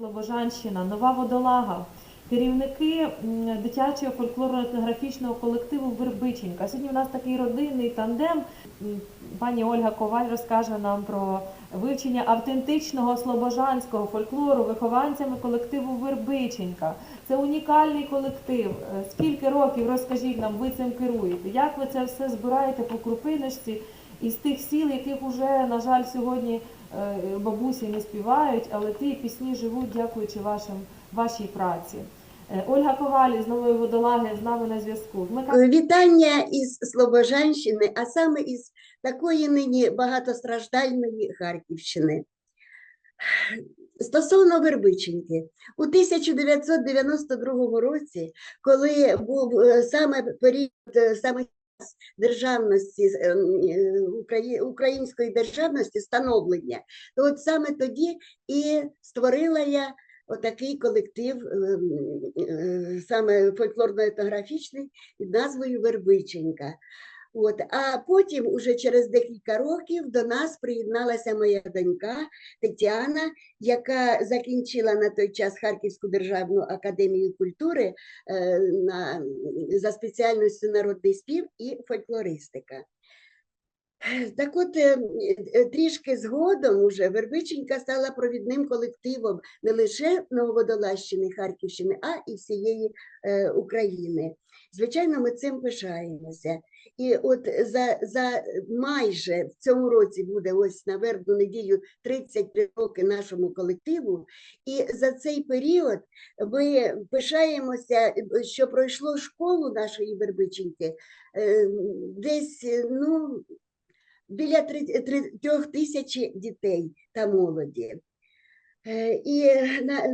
Слобожанщина, Нова Водолага, керівники дитячого фольклорно-етнографічного колективу Вербиченька. Сьогодні у нас такий родинний тандем. Пані Ольга Коваль розкаже нам про вивчення автентичного слобожанського фольклору вихованцями колективу Вербиченька. Це унікальний колектив. Е, Скільки років розкажіть нам, ви цим керуєте? Як ви це все збираєте по крупиночці із тих сіл, яких уже, на жаль, сьогодні е, бабусі не співають, але ті пісні живуть дякуючи вашим, вашій праці. Е, Ольга Ковалі з Нової Водолаги з нами на зв'язку. Вмикайте Вітання із Слобожанщини, а саме із такої нині багатостраждальної Харківщини. Стосовно Вербиченьки, у 1992 році, коли був е, саме період, е, саме державності, е, м, е, Украї- української державності, становлення, то от саме тоді і створила я отакий колектив, е, м, е, саме фольклорно-етнографічний, під назвою Вербиченька. От, а потім, уже через декілька років, до нас приєдналася моя донька Тетяна, яка закінчила на той час Харківську державну академію культури е, на, за спеціальністю народний спів і фольклористика. Так от, е, е, трішки згодом уже Вербиченька стала провідним колективом не лише Нововодолазщини, Харківщини, а і всієї е, України. Звичайно, ми цим пишаємося. І от за, за майже в цьому році буде ось на вербну неділю 33 роки нашому колективу. І за цей період ми пишаємося, що пройшло школу нашої Вербиченьки десь, ну, біля три- трьох тисяч дітей та молоді. Е, І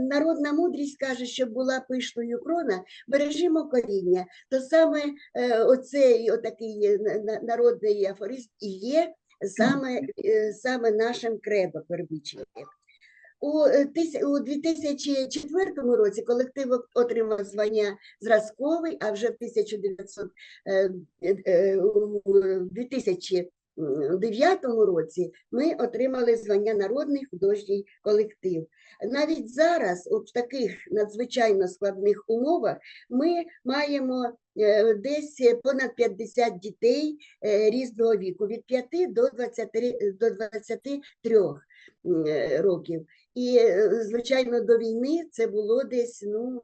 народна мудрість каже, щоб була пишною крона, бережімо коріння. То саме е, оцей отакий е, на- на- народний афоризм і є саме, е, саме нашим кредо Вербиченки. У, е, тис- у 2004 році колектив отримав звання зразковий, а вже в 1900, е, е, у 2009 році ми отримали звання Народний художній колектив. Навіть зараз, в таких надзвичайно складних умовах, ми маємо е, десь понад 50 дітей е, різного віку, від 5 до 23, до 23 е, років. І, звичайно, до війни це було десь ну,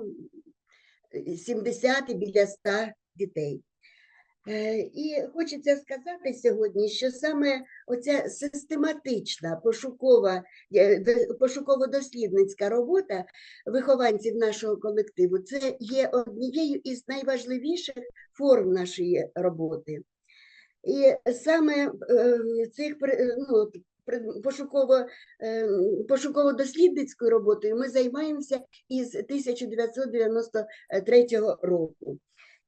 70 і біля 100 дітей. Е, І хочеться сказати сьогодні, що саме оця систематична пошукова, е, пошуково-дослідницька робота вихованців нашого колективу це є однією із найважливіших форм нашої роботи. І саме е, цих ну, пошуково, пошуково-дослідницькою роботою ми займаємося із 1993 року.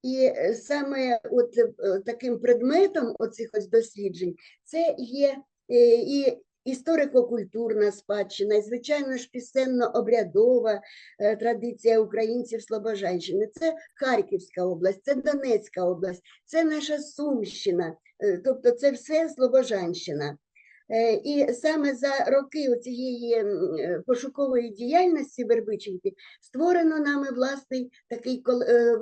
І е, саме от е, таким предметом оцих ось досліджень це є е, і історико-культурна спадщина, і, звичайно ж, пісенно-обрядова традиція українців Слобожанщини. Це Харківська область, це Донецька область, це наша Сумщина, тобто це все Слобожанщина. Е, І саме за роки цієї пошукової діяльності Вербиченки створено нами власний такий е,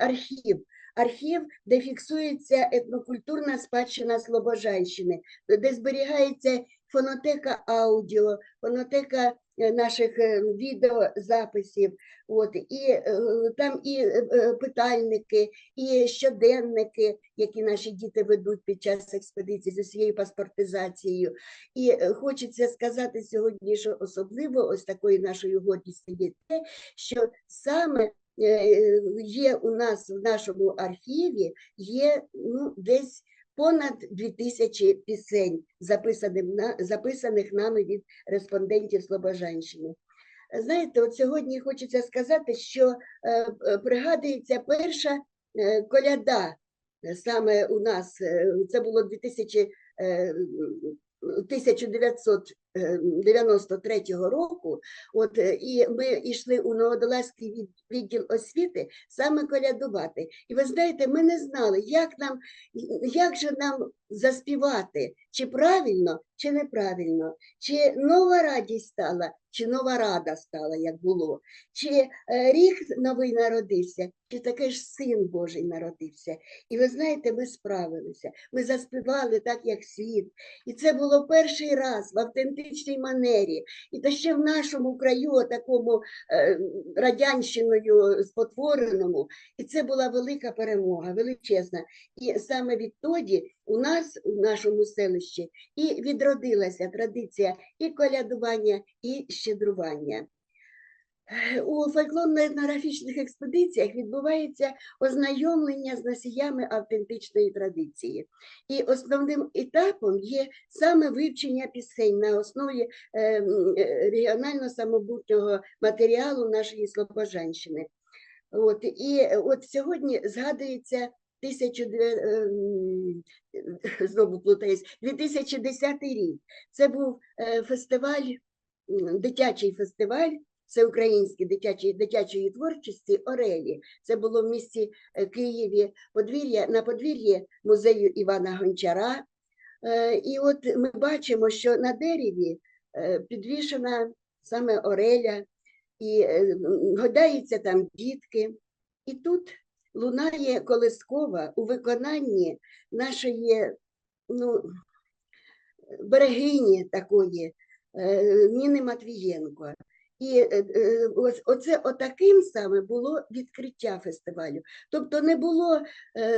архів. Архів, де фіксується етнокультурна спадщина Слобожанщини, де зберігається фонотека аудіо, фонотека е, наших е, відеозаписів, от, і е, там і е, е, питальники, і щоденники, які наші діти ведуть під час експедиції з усією паспортизацією. І е, хочеться сказати сьогодні, що особливо ось такою нашою гордістю є те, що саме е, є у нас в нашому архіві є ну, десь понад 2000 пісень, записаних, на, записаних нами від респондентів Слобожанщини. Знаєте, от сьогодні хочеться сказати, що е, е, пригадується перша е, коляда саме у нас. Це було 2000, 1900 Е, 93-го року, от е, і ми йшли у Новодолазький відділ освіти саме колядувати. І ви знаєте, ми не знали, як нам, як же нам заспівати, чи правильно, чи неправильно, чи нова радість стала, чи нова рада стала, як було, чи е, рік новий народився, чи таке ж син Божий народився. І ви знаєте, ми справилися. Ми заспівали так, як слід. І це було перший раз в автентичній манері. І та ще в нашому краю, такому е, радянщиною спотвореному. І це була велика перемога, величезна. І саме відтоді у нас, у нашому селищі, і відродилася традиція і колядування, і щедрування. У фольклорно-етнографічних експедиціях відбувається ознайомлення з носіями автентичної традиції. І основним етапом є саме вивчення пісень на основі е, е, регіонально самобутнього матеріалу нашої Слобожанщини. От, і от сьогодні згадується 1900, ем, знову плутаюсь, 2010 рік. Це був е, фестиваль, дитячий фестиваль всеукраїнський дитячої, дитячої творчості Орелі. Це було в місті е, Києві, подвір'я, на подвір'ї музею Івана Гончара. Е, І от ми бачимо, що на дереві е, підвішена саме Ореля, і е, м, гадаються там дітки. І тут лунає колискова у виконанні нашої ну, берегині такої е, Ніни Матвієнко. І е, е, ось оце отаким саме було відкриття фестивалю. Тобто не було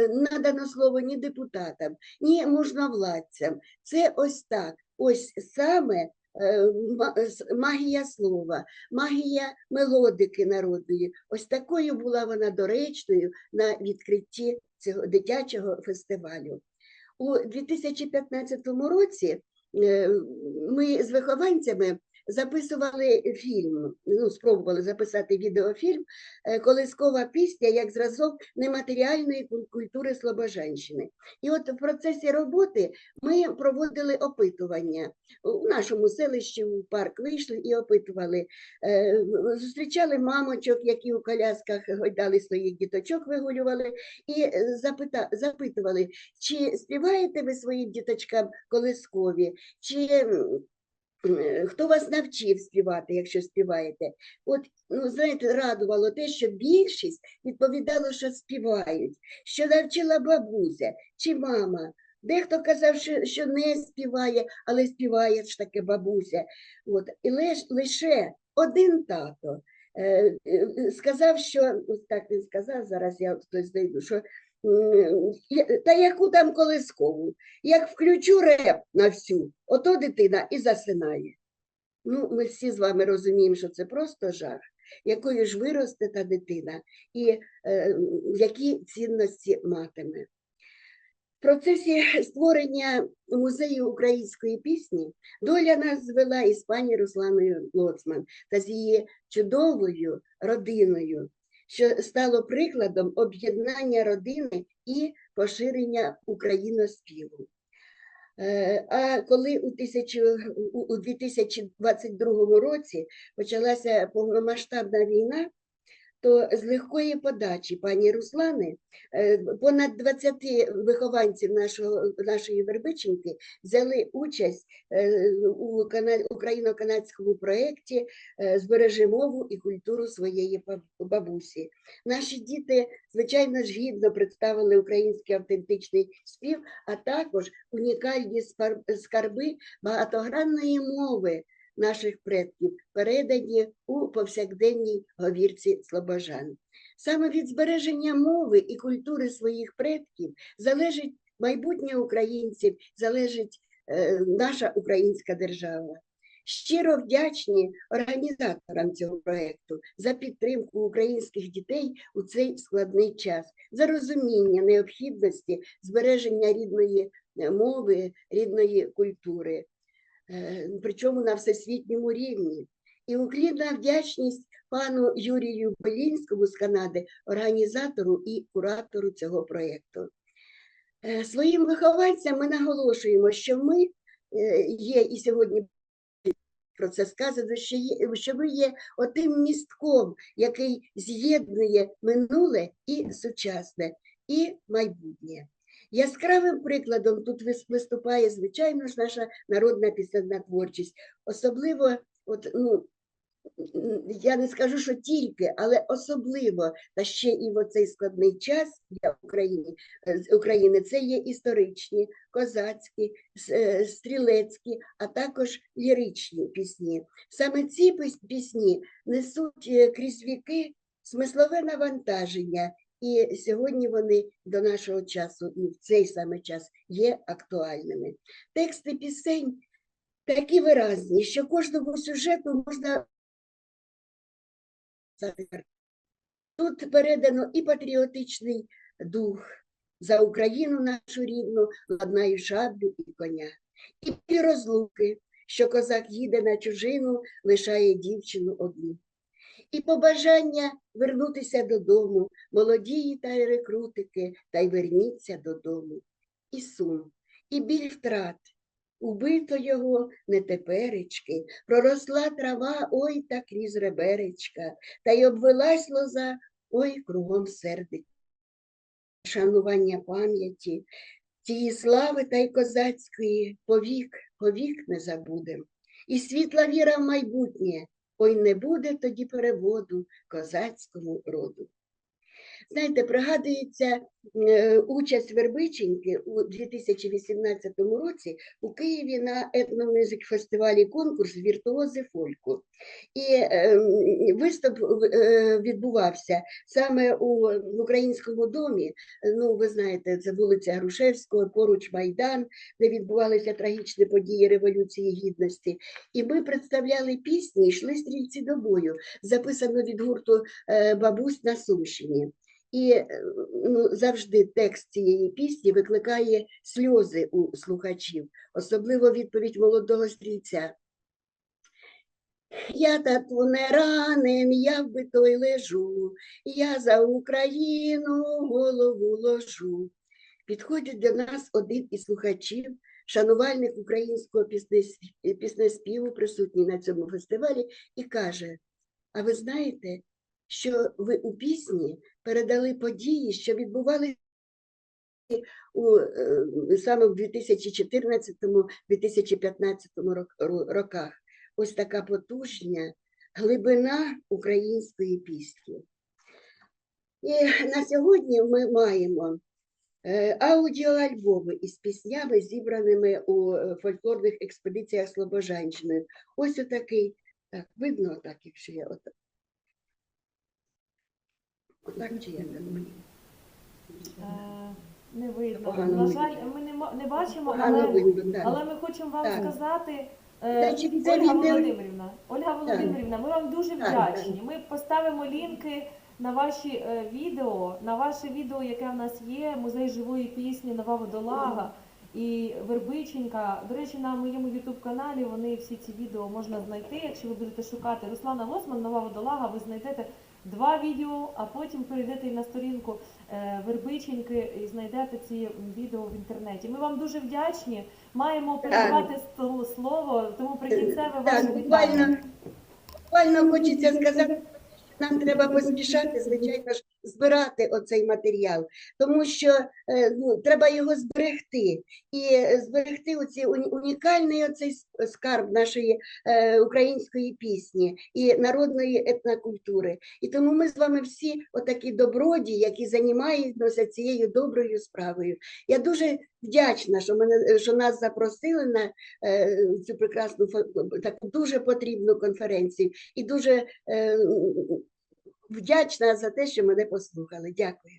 надано слово ні депутатам, ні можновладцям. Це ось так, ось саме магія слова, магія мелодики народної. Ось такою була вона доречною на відкритті цього дитячого фестивалю. У 2015 році е, ми з вихованцями записували фільм, ну, спробували записати відеофільм е, Колискова пісня як зразок нематеріальної культури Слобожанщини. І от в процесі роботи ми проводили опитування. У нашому селищі в парк вийшли і опитували. Е, Зустрічали мамочок, які у колясках гойдали своїх діточок, вигулювали, і е, запитували, чи співаєте ви своїм діточкам колискові, чи е, хто вас навчив співати, якщо співаєте. От, ну, знаєте, радувало те, що більшість відповідало, що співають, що навчила бабуся чи мама. Дехто казав, що, що не співає, але співає ж таки бабуся. От. І лиш, лише один тато е, е, сказав, що ось так він сказав, зараз я хтось знайду, що та яку там колискову, як включу реп на всю, ото дитина і засинає. Ну, ми всі з вами розуміємо, що це просто жах, якою ж виросте та дитина, і е, які цінності матиме. В процесі створення музею української пісні доля нас звела із пані Русланою Лоцман та з її чудовою родиною, що стало прикладом об'єднання родини і поширення україноспіву. Е, А коли у, тисячу, у у 2022 році почалася повномасштабна війна, то з легкої подачі пані Руслани е, понад 20 вихованців нашого, нашої Вербиченки взяли участь е, у кана- україно-канадському проєкті е, «Збережи мову і культуру своєї бабусі». Наші діти, звичайно ж, гідно представили український автентичний спів, а також унікальні скарби багатогранної мови наших предків, передані у повсякденній говірці слобожан. Саме від збереження мови і культури своїх предків залежить майбутнє українців, залежить е, наша українська держава. Щиро вдячні організаторам цього проєкту за підтримку українських дітей у цей складний час, за розуміння необхідності збереження рідної е, мови, рідної культури причому на всесвітньому рівні. І уклінна вдячність пану Юрію Белінському з Канади, організатору і куратору цього проєкту. Е, Своїм вихованцям ми наголошуємо, що ми е, є і сьогодні про це сказано, що, є, що ви є отим містком, який з'єднує минуле і сучасне, і майбутнє. Яскравим прикладом тут вис- виступає, звичайно ж, наша народна пісенна творчість. Особливо, от, ну, я не скажу, що тільки, але особливо, та ще і в оцей складний час для України, е, України це є історичні, козацькі, е, стрілецькі, а також ліричні пісні. Саме ці пісні несуть е, крізь віки смислове навантаження, і сьогодні вони до нашого часу і в цей саме час є актуальними. Тексти пісень такі виразні, що кожному сюжету можна Тут передано і патріотичний дух за Україну нашу рідну, ладнаю шаблю і коня, і розлуки, що козак їде на чужину, лишає дівчину одну. І побажання вернутися додому, молодії та й рекрутики, та й верніться додому. І сум, і біль втрат, убито його не теперечки, проросла трава, ой, та крізь реберечка, та й обвелась лоза, ой, кругом сердить. Шанування пам'яті, тієї слави та й козацької повік, повік не забудем. І світла віра в майбутнє, ой, не буде тоді переводу козацькому роду. Знаєте, пригадується е, участь Вербиченьки у 2018 році у Києві на етномюзик фестивалі конкурс Віртуози фольку. І е, виступ е, відбувався саме у в українському домі. Ну, ви знаєте, це вулиця Грушевського, поруч Майдан, де відбувалися трагічні події Революції Гідності. І ми представляли пісні, йшли стрільці до бою, записано від гурту е, Бабусь на Сумщині. І е, ну, завжди текст цієї пісні викликає сльози у слухачів, особливо відповідь молодого стрільця. Я тату не ранен, я вбито й лежу, я за Україну голову ложу. Підходить до нас один із слухачів, шанувальник українського піснеспіву, присутній на цьому фестивалі, і каже: А ви знаєте, що ви у пісні передали події, що відбувалися у, е, саме в 2014-2015 роках. Ось така потужня глибина української пісні. І на сьогодні ми маємо е, аудіоальбоми із піснями, зібраними у е, фольклорних експедиціях Слобожанщини. Ось отакий, так, видно так, якщо я отак. Отак чи як? Е, Не видно. Погано На жаль, ми не, не бачимо, Погано але, видно, так. але ми хочемо вам Так. сказати, е, це Ольга відео- Володимирівна, Ольга Володимирівна, ми вам дуже Так, вдячні. Ми поставимо лінки на ваші е, відео, на ваше відео, яке в нас є, музей живої пісні Нова Водолага і Вербиченька. До речі, на моєму ютуб каналі вони всі ці відео можна знайти. Якщо ви будете шукати Руслана Лосман, Нова Водолага, ви знайдете два відео, а потім перейдете на сторінку е, Вербиченьки і знайдете ці відео в інтернеті. Ми вам дуже вдячні. Маємо передавати слово, тому прикінцеве ваше вітання. буквально хочеться сказати, що нам треба поспішати, звичайно ж, збирати оцей матеріал, тому що е, ну, треба його зберегти. І е, зберегти оці уні- унікальний оцей скарб нашої е, української пісні і народної етнокультури. І тому ми з вами всі отакі добродії, які займаються цією доброю справою. Я дуже вдячна, що мене що нас запросили на цю прекрасну таку дуже потрібну конференцію і дуже вдячна за те, що мене послухали. Дякую.